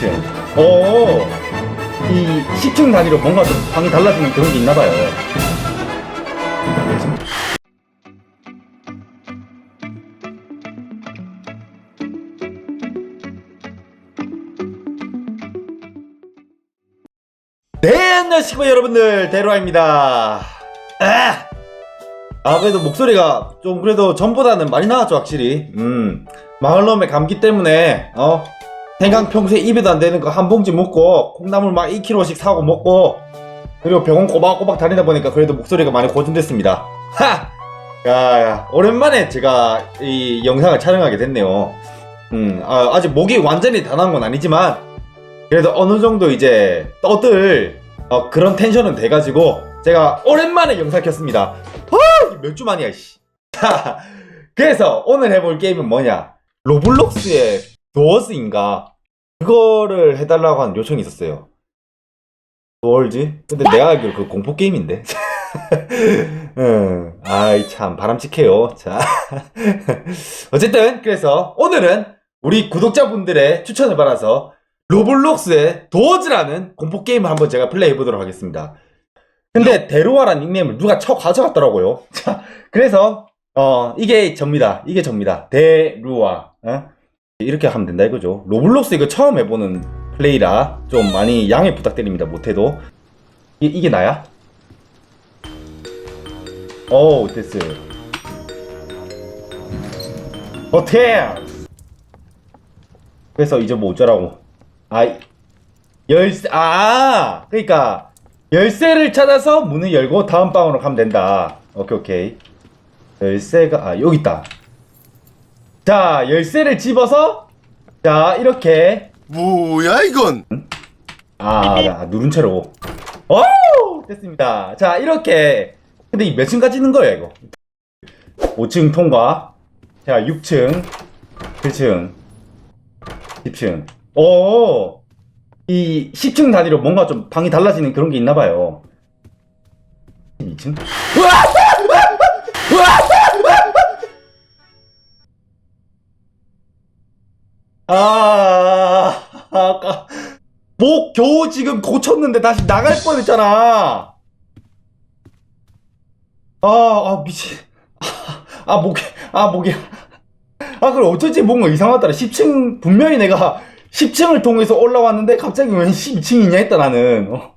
13층. 오, 이 10층 단위로 뭔가 좀 방이 달라지는 그런 게 있나 봐요. 네, 안녕하십니까 여러분들 대로아입니다. 아, 아 그래도 목소리가 좀 그래도 전보다는 많이 나왔죠 확실히. 음, 마을놈의 감기 때문에 어 생강 평소에 입에도 안 되는 거 한 봉지 먹고 콩나물 막 2kg씩 사고 먹고 그리고 병원 꼬박꼬박 다니다 보니까 그래도 목소리가 많이 고전됐습니다. 하! 야, 야, 오랜만에 제가 이 영상을 촬영하게 됐네요. 음, 아, 아직 목이 완전히 다 나은 건 아니지만 그래도 어느 정도 이제 떠들 어, 그런 텐션은 돼가지고 제가 오랜만에 영상 켰습니다. 몇 주 만이야, 씨. 자, 그래서 오늘 해볼 게임은 뭐냐? 로블록스의 도어스인가? 그거를 해달라고 하는 요청이 있었어요. 도얼즈? 근데 내가 알기로 그 공포 게임인데. 응, 아이 참 바람직해요. 자, 어쨌든 그래서 오늘은 우리 구독자분들의 추천을 받아서 로블록스의 도어즈라는 공포 게임을 한번 제가 플레이해 보도록 하겠습니다. 근데 데로아라는 닉네임을 누가 쳐 가져갔더라고요. 자, 그래서 어 이게 접니다. 이게 접니다. 데루아. 어? 이렇게 하면 된다 이거죠. 로블록스 이거 처음 해보는 플레이라 좀 많이 양해 부탁드립니다. 못해도 이, 이게 나야? 오 됐어. 어때? 그래서 이제 뭐 어쩌라고? 아 열쇠 아 그러니까 열쇠를 찾아서 문을 열고 다음 방으로 가면 된다. 오케이 오케이. 열쇠가 아 여기 있다. 자 열쇠를 집어서 자 이렇게 뭐야 이건? 아, 나 누른 채로 오 됐습니다. 자 이렇게 근데 이 몇 층까지 있는 거예요 이거? 5층 통과. 자 6층, 7층, 10층. 오. 이 10층 단위로 뭔가 좀 방이 달라지는 그런 게 있나 봐요. 2층? 아, 아까 목 겨우 지금 고쳤는데 다시 나갈 뻔했잖아. 아, 아 미친. 아, 아 목이, 아 목이. 아 그럼 어쩐지 뭔가 이상하더라. 10층 분명히 내가 10층을 통해서 올라왔는데 갑자기 왜 12층이냐 했다 나는. 어.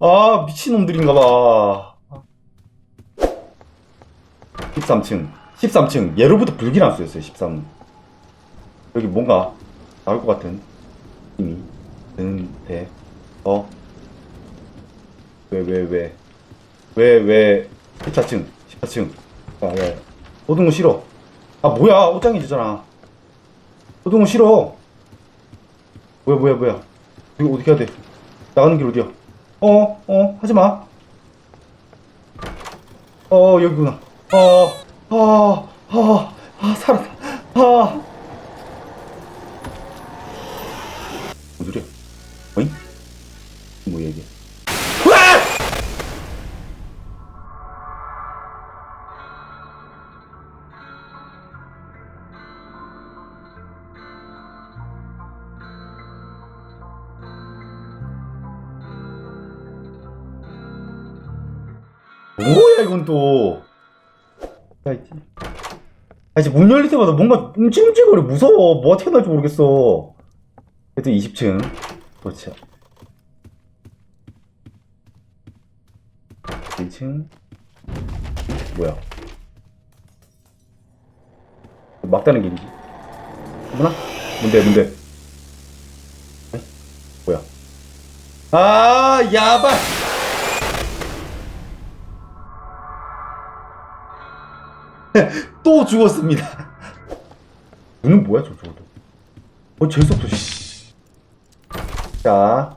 아 미친놈들인가 봐. 13층. 13층. 예로부터 불길한 수였어요. 13. 여기 뭔가 나올 것 같은 힘이 드는데 어? 왜 왜 왜 왜 왜 14층 14층 아 왜? 호등은 싫어 아 뭐야 옷장이 주잖아 호등은 싫어 뭐야 뭐야 뭐야 이거 어떻게 해야 돼 나가는 길 어디야 어? 어? 하지마 어 여기구나 어, 어, 어, 아, 살았다. 아. 뭔 소리야? 어잉? 뭐야, 이게? 뭐야, 이건 또. 야, 이- 아, 이제 문 열릴 때마다 뭔가 움찔움찔거려. 무서워. 뭐 어떻게 날지 모르겠어. 그래도 20층. 그렇죠. 1층. 뭐야? 막다는 길이지. 뭐나? 뭔데, 뭔데? 뭐야? 아, 야바! 또 죽었습니다. 눈은 뭐야, 저, 저것도. 어, 재수없어, 씨. 자,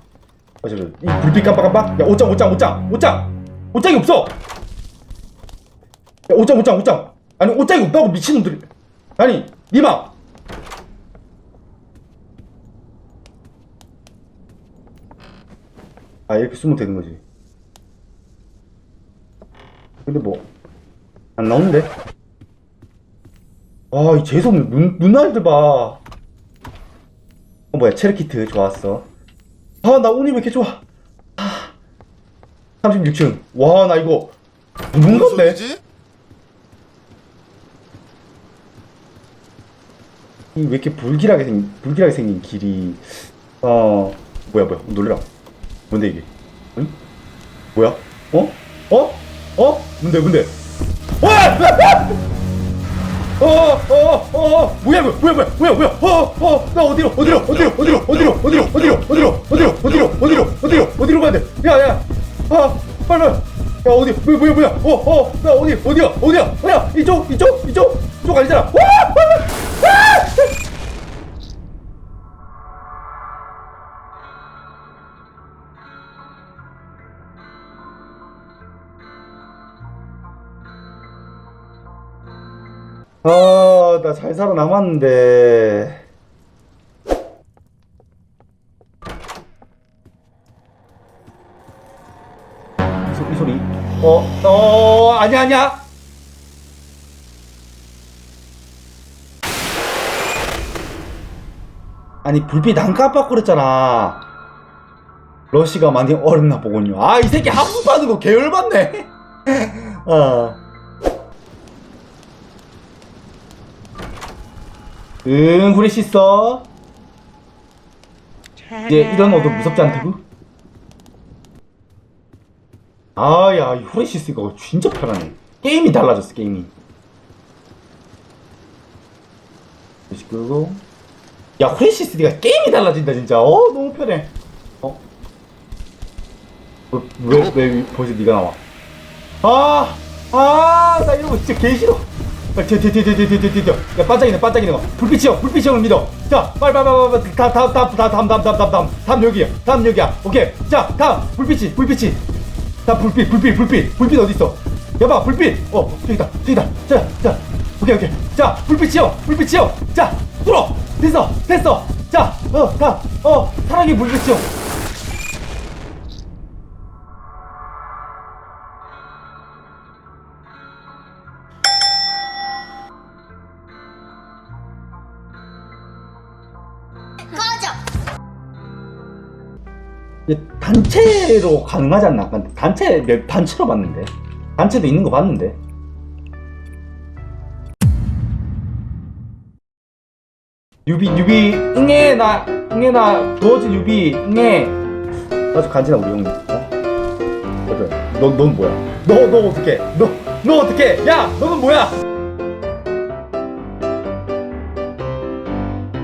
어, 저, 저, 이 불빛 깜빡깜빡. 야, 옷장, 옷장, 옷장, 옷장! 옷장이 없어! 야, 옷장, 옷장, 옷장! 아니, 옷장이 없다고, 미친놈들이. 아니, 니마! 아, 이렇게 숨으면 되는 거지. 근데 뭐, 안 나오는데? 아, 이 재수 없는 눈, 눈알들 봐. 어, 뭐야 체르키트 좋았어 아나 운이 왜 이렇게 좋아. 아, 36층. 와 나 이거 소리지? 이왜 이렇게 불길하게 생 불길하게 생긴 길이. 어 뭐야 뭐야. 놀래라. 뭔데 이게? 응? 뭐야? 어? 어? 어? 뭔데 뭔데? 와! 어, 어, 어, 어, 뭐야, 뭐야, 뭐야, 뭐야, 뭐야, 어, 어, 나 어디로, 어디로, 어디로, 어디로, 어디로, 어디로, 어디로, 어디로, 어디로, 야 돼? 야, 야, 아, 빨리, 야, 어디, 뭐야, 뭐야, 뭐야, 어, 어, 나 어디, 어디야, 어디야, 야, 이쪽, 이쪽, 이쪽, 이쪽 아니잖아. 와, 와, 와! 아, 나 잘 살아남았는데. 소리. 어, 어, 아니야, 아니야. 아니, 불빛 안 깜빡거렸잖아. 러시가 많이 어렵나 보군요. 아, 이 새끼 합수 받는 거 개열받네. 아. 응, 후레쉬 있어. 이제 이런 옷도 무섭지 않다고? 아, 야, 이 후레쉬 쓰니까 진짜 편하네. 게임이 달라졌어, 게임이. 후레쉬 끄고. 야, 쓰니까 게임이 달라진다, 진짜. 어, 너무 편해. 어? 왜, 왜, 왜 벌써 네가 나와? 아, 아, 나 이런 거 진짜 개 싫어. 빨리 튀어, 튀어, 튀어, 튀어, 튀어, 튀어. 야, 반짝이네, 반짝이네 거. 불빛이요, 불빛이 형을 믿어. 자, 빨리, 빨리, 빨리, 빨리, 다, 다, 다, 다, 다음, 다음, 다음, 다음, 다음, 다음 여기야, 다음 여기야. 오케이. 자, 다음 불빛이, 불빛이. 다 불빛, 불빛, 불빛, 불빛 어디 있어? 여봐, 불빛. 어, 저기다, 저기다. 자, 자, 오케이, 오케이. 자, 불빛이요, 불빛이요. 자, 뚫어. 됐어, 됐어. 자, 어, 다, 어, 사랑의 불빛이요. 이게 단체로 가능하지 않나? 단체 몇 단체로 봤는데. 단체도 있는 거 봤는데. 유비 유비 응애 나 응애 나 도어진 유비 응애. 아주 간지나 우리 형님. 어? 그래 넌넌 뭐야? 너 너 어떻게 너 너 어떻게 야 너는 뭐야